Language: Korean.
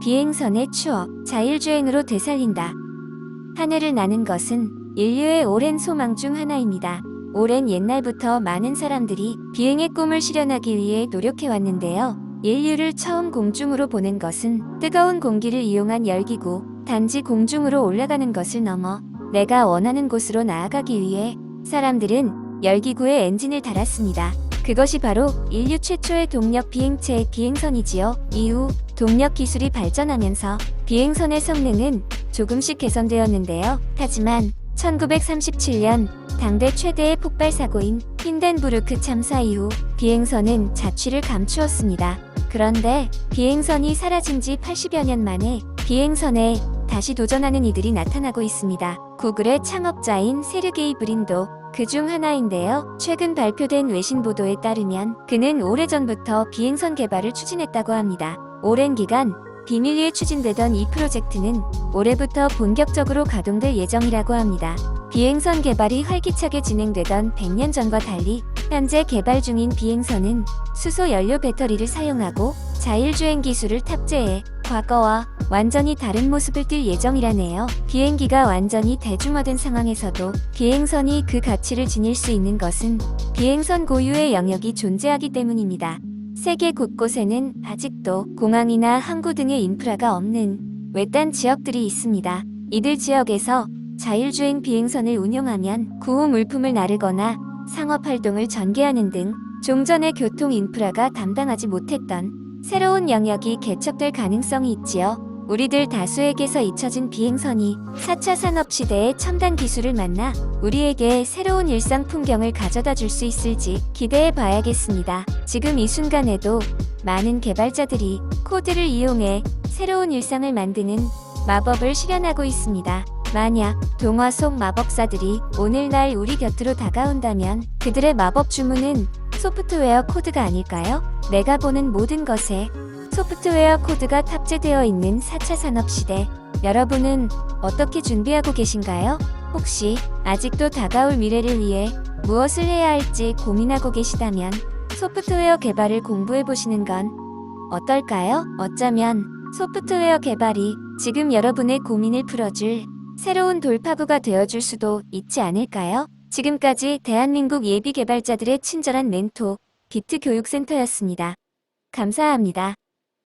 비행선의 추억, 자율주행으로 되살린다. 하늘을 나는 것은 인류의 오랜 소망 중 하나입니다. 오랜 옛날부터 많은 사람들이 비행의 꿈을 실현하기 위해 노력해왔는데요. 인류를 처음 공중으로 보낸 것은 뜨거운 공기를 이용한 열기구, 단지 공중으로 올라가는 것을 넘어 내가 원하는 곳으로 나아가기 위해 사람들은 열기구에 엔진을 달았습니다. 그것이 바로 인류 최초의 동력 비행체의 비행선이지요. 이후 동력 기술이 발전하면서 비행선의 성능은 조금씩 개선되었는데요. 하지만 1937년 당대 최대의 폭발 사고인 힌덴부르크 참사 이후 비행선은 자취를 감추었습니다. 그런데 비행선이 사라진 지 80여 년 만에 비행선에 다시 도전하는 이들이 나타나고 있습니다. 구글의 창업자인 세르게이 브린도 그 중 하나인데요. 최근 발표된 외신 보도에 따르면 그는 오래전부터 비행선 개발을 추진했다고 합니다. 오랜 기간 비밀리에 추진되던 이 프로젝트는 올해부터 본격적으로 가동될 예정이라고 합니다. 비행선 개발이 활기차게 진행되던 100년 전과 달리 현재 개발 중인 비행선은 수소 연료 배터리를 사용하고 자율주행 기술을 탑재해 과거와 완전히 다른 모습을 띨 예정이라네요. 비행기가 완전히 대중화된 상황에서도 비행선이 그 가치를 지닐 수 있는 것은 비행선 고유의 영역이 존재하기 때문입니다. 세계 곳곳에는 아직도 공항이나 항구 등의 인프라가 없는 외딴 지역들이 있습니다. 이들 지역에서 자율주행 비행선을 운영하면 구호 물품을 나르거나 상업 활동을 전개하는 등 종전의 교통 인프라가 담당하지 못했던 새로운 영역이 개척될 가능성이 있지요. 우리들 다수에게서 잊혀진 비행선이 4차 산업시대의 첨단 기술을 만나 우리에게 새로운 일상 풍경을 가져다 줄 수 있을지 기대해 봐야겠습니다. 지금 이 순간에도 많은 개발자들이 코드를 이용해 새로운 일상을 만드는 마법을 실현하고 있습니다. 만약 동화 속 마법사들이 오늘날 우리 곁으로 다가온다면 그들의 마법 주문은 소프트웨어 코드가 아닐까요? 내가 보는 모든 것에 소프트웨어 코드가 탑재되어 있는 4차 산업 시대. 여러분은 어떻게 준비하고 계신가요? 혹시 아직도 다가올 미래를 위해 무엇을 해야 할지 고민하고 계시다면 소프트웨어 개발을 공부해 보시는 건 어떨까요? 어쩌면 소프트웨어 개발이 지금 여러분의 고민을 풀어줄 새로운 돌파구가 되어줄 수도 있지 않을까요? 지금까지 대한민국 예비 개발자들의 친절한 멘토 비트 교육센터였습니다. 감사합니다.